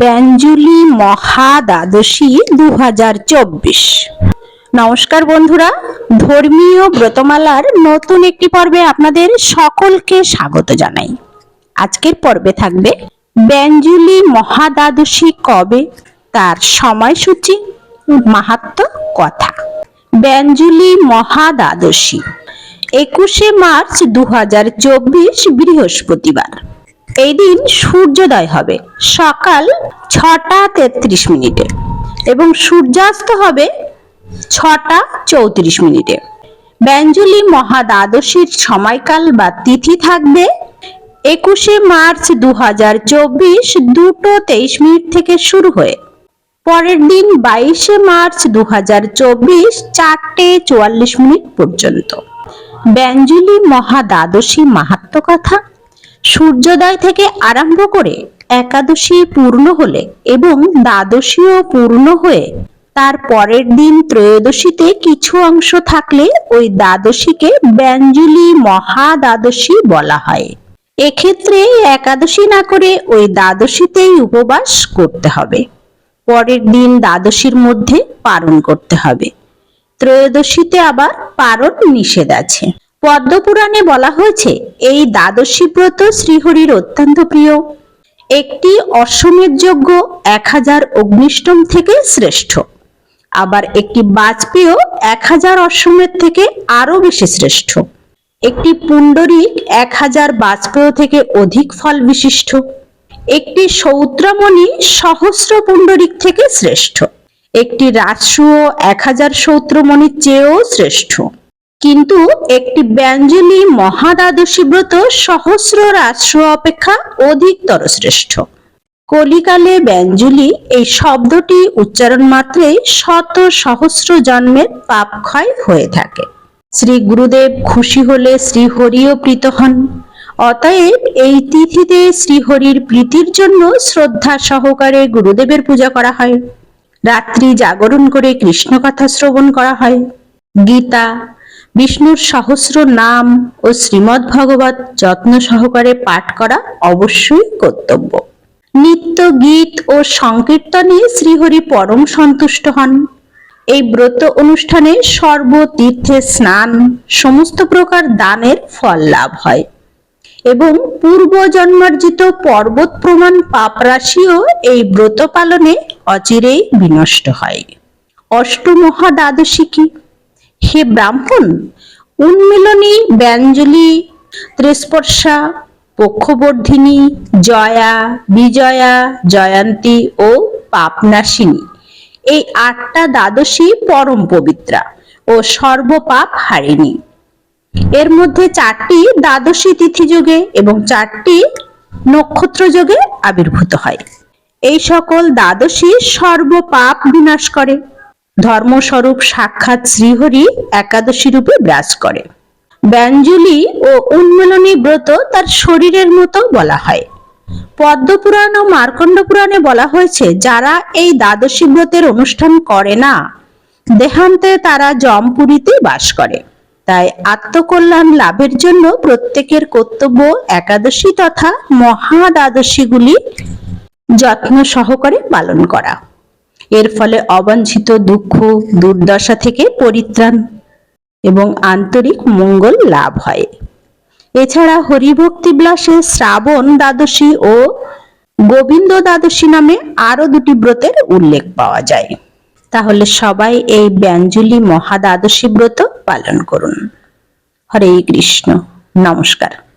ব্যঞ্জুলি মহা দ্বাদশী দু নমস্কার বন্ধুরা, ধর্মীয় ব্রতমালার নতুন একটি পর্বে আপনাদের সকলকে স্বাগত জানাই। আজকের পর্বে থাকবে ব্যঞ্জুলি মহাদ্বাদশী কবে, তার সময়সূচি, মাহাত্ম কথা। ব্যঞ্জুলি মহাদ্বাদশী, একুশে মার্চ দু হাজার চব্বিশ বৃহস্পতিবার। এই দিন সূর্যোদয় হবে। সকাল ছটা তেত্রিশ মিনিটে এবং সূর্যাস্ত হবে ছটা চৌত্রিশ মিনিটে। ব্যঞ্জলি মহাদ্বাদশীর সময়কাল বা তিথি থাকবে একুশে মার্চ দু হাজার চব্বিশ দুটো তেইশ মিনিট থেকে শুরু হয়ে। পরের দিন বাইশে মার্চ দু হাজার চব্বিশ চারটে চুয়াল্লিশ মিনিট পর্যন্ত। ব্যঞ্জলি মহাদ্বাদশী মাহাত্ম কথা। সূর্যোদয় থেকে আরম্ভ করে একাদশী পূর্ণ হলে এবং দ্বাদশীও পূর্ণ হয়ে তার পরের দিন ত্রয়োদশীতে কিছু অংশ থাকলে ওই দ্বাদশীকে ব্যঞ্জলি মহাদ্বাদশী বলা হয়। এক্ষেত্রে একাদশী না করে ওই দ্বাদশীতেই উপবাস করতে হবে। পরের দিন দ্বাদশীর মধ্যে পালন করতে হবে। ত্রয়োদশীতে আবার পারণ নিষেধ আছে। পদ্মপুরাণে বলা হয়েছে, এই দ্বাদশী ব্রত শ্রীহরির অত্যন্ত প্রিয়। একটি অশ্বমেধ যজ্ঞ এক হাজার অগ্নিষ্টম থেকে শ্রেষ্ঠ। আবার একটি বাজপেয় এক হাজার অশ্বমেধ থেকে আরও বেশি শ্রেষ্ঠ। একটি পুণ্ডরিক এক হাজার বাজপেয় থেকে অধিক ফল বিশিষ্ট। একটি সৌত্রমণি সহস্র পুণ্ডরিক থেকে শ্রেষ্ঠ। একটি রাজসূয় এক হাজার সৌত্রমণির চেয়েও শ্রেষ্ঠ। কিন্তু একটি ব্যঞ্জলি মহাদ্বাদশী ব্রত সহস্র রাষ্ট্র অপেক্ষা অধিকতর শ্রেষ্ঠ। কলিকালে ব্যঞ্জলি এই শব্দটি উচ্চারণ মাত্রেই শত সহস্র জন্মের পাপ ক্ষয় হয়ে থাকে। শ্রী গুরুদেব খুশি হলে শ্রীহরিও প্রীত হন। অতএব এই তিথিতে শ্রীহরির প্রীতির জন্য শ্রদ্ধা সহকারে গুরুদেবের পূজা করা হয়। রাত্রি জাগরণ করে কৃষ্ণ কথা শ্রবণ করা হয়। গীতা বিষ্ণুর সহস্র নাম ও শ্রীমদ্ ভগবত যত্ন সহকারে পাঠ করা অবশ্যই কর্তব্য। নিত্য গীত ও সংকীর্তনে শ্রীহরি পরম সন্তুষ্ট হন। এই ব্রত অনুষ্ঠানে সর্বতীর্থে স্নান, সমস্ত প্রকার দানের ফল লাভ হয়। এবং পূর্ব জন্মার্জিত পর্বত প্রমাণ পাপ রাশিও এই ব্রত পালনে অচিরেই বিনষ্ট হয়। অষ্টমহা দ্বাদশী কি? হে ব্রাহ্মণ, উন্মিলনী, ব্যঞ্জলি, ত্রিস্পর্শা, পক্ষবর্ধিনী, জয়া, বিজয়া, জয়ন্তী ও পাপনাশিনী। এই আটটা দ্বাদশী পরম পবিত্রা ও সর্বপাপ হারিণী। এর মধ্যে চারটি দ্বাদশী তিথি যোগে এবং চারটি নক্ষত্র যোগে আবির্ভূত হয়। এই সকল দ্বাদশী সর্বপাপ বিনাশ করে। ধর্মস্বরূপ সাক্ষাৎ শ্রীহরি একাদশী রূপে বিরাজ করে। ব্যঞ্জলি ও উন্মিলনী ব্রত তার শরীরের মতো বলা হয়। পদ্মপুরাণ ও মার্কণ্ড পুরাণে বলা হয়েছে, যারা এই দ্বাদশী ব্রতের অনুষ্ঠান করে না, দেহান্তে তারা জমপুরীতে বাস করে। তাই আত্মকল্যাণ লাভের জন্য প্রত্যেকের কর্তব্য একাদশী তথা মহা দ্বাদশীগুলি যত্ন সহকারে পালন করা। এর ফলে অবাঞ্ছিত দুঃখ, দুর্দশা থেকে পরিত্রাণ এবং আন্তরিক মঙ্গল লাভ হয়। এছাড়া হরিভক্তি বিলাসে শ্রাবণ দ্বাদশী ও গোবিন্দ দ্বাদশী নামে আরও দুটি ব্রতের উল্লেখ পাওয়া যায়। তাহলে সবাই এই ব্যঞ্জলি মহা দ্বাদশী ব্রত পালন করুন। হরে কৃষ্ণ। নমস্কার।